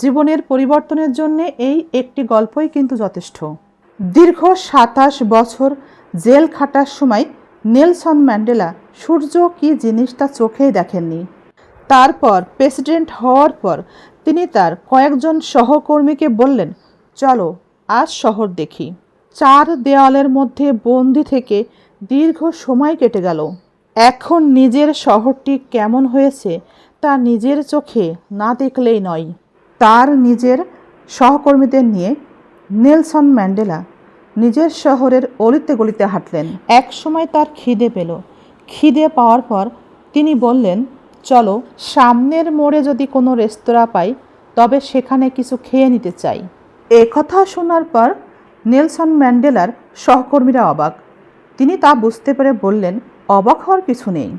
জীবনের পরিবর্তনের জন্য এই একটি গল্পই কিন্তু যথেষ্ট। দীর্ঘ সাতাশ বছর জেল খাটার সময় নেলসন ম্যান্ডেলা সূর্য কী জিনিসটা চোখেই দেখেননি। তারপর প্রেসিডেন্ট হওয়ার পর তিনি তার কয়েকজন সহকর্মীকে বললেন, চলো, আজ শহর দেখি। চার দেওয়ালের মধ্যে বন্দি থেকে দীর্ঘ সময় কেটে গেল। এখন নিজের শহরটি কেমন হয়েছে তা নিজের চোখে না দেখলেই নয়। তার নিজের সহকর্মীদের নিয়ে নেলসন ম্যান্ডেলা নিজের শহরের অলিতে গলিতে হাঁটলেন। এক সময় তার খিদে পেল। খিদে পাওয়ার পর তিনি বললেন চলো সামনের মোড়ে যদি কোনো রেস্তোরাঁ পাই তবে সেখানে কিছু খেয়ে নিতে চাই। এ কথা শোনার পর নেলসন ম্যান্ডেলার সহকর্মীরা অবাক। তিনি তা বুঝতে পেরে বললেন অবাক হওয়ার কিছু নেই।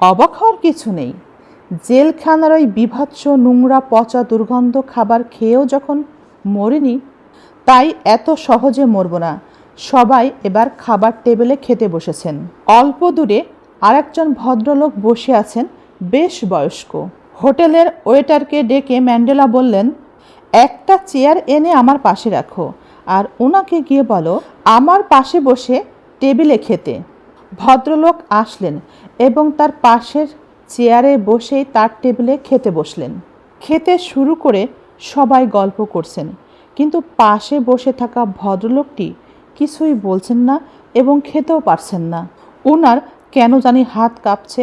অবাক হওয়ার কিছু নেই। জেলখানার ওই বিভৎস নোংরা পচা দুর্গন্ধ খাবার খেয়েও যখন মরিনি, তাই এত সহজে মরব না। সবাই এবার খাবার টেবিলে খেতে বসেছেন। অল্প দূরে আরেকজন ভদ্রলোক বসে আছেন, বেশ বয়স্ক। হোটেলের ওয়েটারকে ডেকে ম্যান্ডেলা বললেন, একটা চেয়ার এনে আমার পাশে রাখো, আর ওনাকে গিয়ে বলো, আমার পাশে বসে টেবিলে খেতে। ভদ্রলোক আসলেন এবং তার পাশের চেয়ারে বসেই তার টেবিলে খেতে বসলেন। খেতে শুরু করে সবাই গল্প করছেন, কিন্তু পাশে বসে থাকা ভদ্রলোকটি কিছুই বলছেন না এবং খেতেও পারছেন না। ওনার কেন জানি হাত কাঁপছে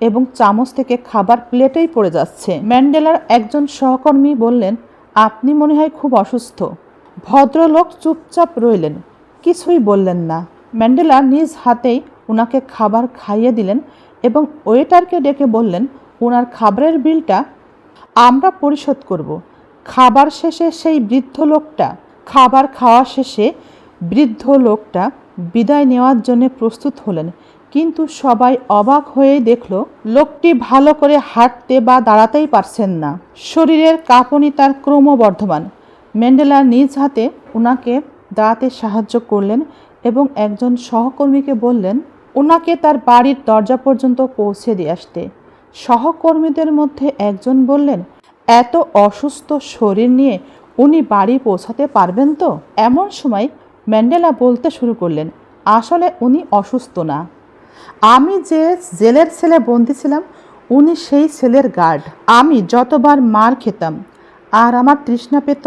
এবং চামচ থেকে খাবার প্লেটেই পড়ে যাচ্ছে। ম্যান্ডেলার একজন সহকর্মী বললেন, আপনি মনে হয় খুব অসুস্থ। ভদ্রলোক চুপচাপ রইলেন, কিছুই বললেন না। ম্যান্ডেলা নিজ হাতেই ওনাকে খাবার খাইয়ে দিলেন এবং ওয়েটারকে ডেকে বললেন ওনার খাবারের বিলটা আমরা পরিশোধ করব। খাবার শেষে সেই বৃদ্ধ লোকটা, খাবার খাওয়া শেষে বৃদ্ধ লোকটা বিদায় নেওয়ার জন্য প্রস্তুত হলেন। কিন্তু সবাই অবাক হয়েই দেখল, লোকটি ভালো করে হাঁটতে বা দাঁড়াতেই পারছেন না। শরীরের কাঁপুনি তার ক্রমবর্ধমান। ম্যান্ডেলা নিজ হাতে ওনাকে দাঁড়াতে সাহায্য করলেন এবং একজন সহকর্মীকে বললেন ওনাকে তার বাড়ির দরজা পর্যন্ত পৌঁছে দিয়ে আসতে। সহকর্মীদের মধ্যে একজন বললেন, এত অসুস্থ শরীর নিয়ে উনি বাড়ি পৌঁছাতে পারবেন তো? এমন সময় ম্যান্ডেলা বলতে শুরু করলেন, আসলে উনি অসুস্থ না। আমি যে জেলের ছেলে বন্দি ছিলাম, উনি সেই ছেলের গার্ড। আমি যতবার মার খেতাম, আর আমার তৃষ্ণা পেত।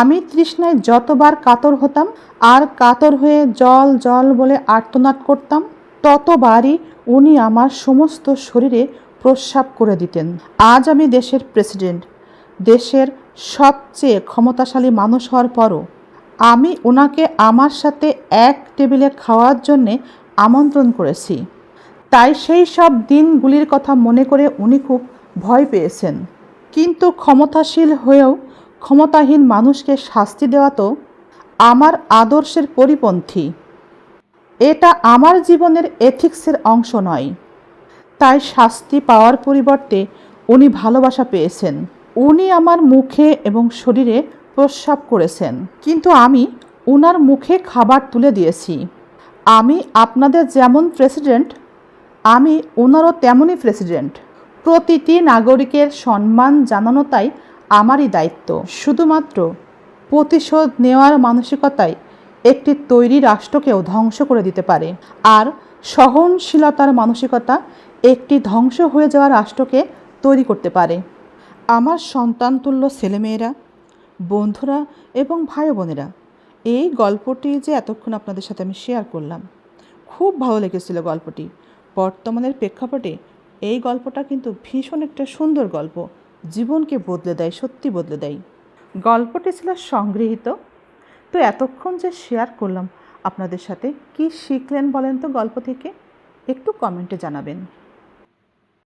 আমি তৃষ্ণায় যতবার কাতর হতাম, আর কাতর হয়ে জল জল বলে আর্তনাদ করতাম ততবারই উনি আমার সমস্ত শরীরে প্রস্রাব করে দিতেন। আজ আমি দেশের প্রেসিডেন্ট, দেশের সবচেয়ে ক্ষমতাশালী মানুষ হওয়ার পরও আমি ওনাকে আমার সাথে এক টেবিলে খাওয়ার জন্যে আমন্ত্রণ করেছি। তাই সেই সব দিনগুলির কথা মনে করে উনি খুব ভয় পেয়েছেন। কিন্তু ক্ষমতাশীল হয়েও ক্ষমতাহীন মানুষকে শাস্তি দেওয়া তো আমার আদর্শের পরিপন্থী। এটা আমার জীবনের এথিক্সের অংশ নয়। তাই শাস্তি পাওয়ার পরিবর্তে উনি ভালোবাসা পেয়েছেন। উনি আমার মুখে এবং শরীরে প্রস্রাব করেছেন। কিন্তু আমি উনার মুখে খাবার তুলে দিয়েছি। আমি আপনাদের যেমন প্রেসিডেন্ট আমি ওনারও তেমনই প্রেসিডেন্ট প্রতিটি নাগরিকের সম্মান জানানো তাই আমারই দায়িত্ব। শুধুমাত্র প্রতিশোধ নেওয়ার মানসিকতায় একটি তৈরি রাষ্ট্রকেও ধ্বংস করে দিতে পারে। আর সহনশীলতার মানসিকতা একটি ধ্বংস হয়ে যাওয়া রাষ্ট্রকে তৈরি করতে পারে। আমার সন্তানতুল্য ছেলেমেয়েরা, বন্ধুরা এবং ভাই বোনেরা এই গল্পটি যে এতক্ষণ আপনাদের সাথে আমি শেয়ার করলাম, খুব ভালো লেগেছিল গল্পটি। বর্তমানের প্রেক্ষাপটে এই গল্পটা কিন্তু ভীষণ একটা সুন্দর গল্প। জীবনকে বদলে দেয়, সত্যি বদলে দেয়। গল্পটি ছিল সংগৃহীত তো এতক্ষণ যে শেয়ার করলাম, আপনাদের সাথে কি শিখলেন বলেন তো গল্প থেকে? একটু কমেন্টে জানাবেন।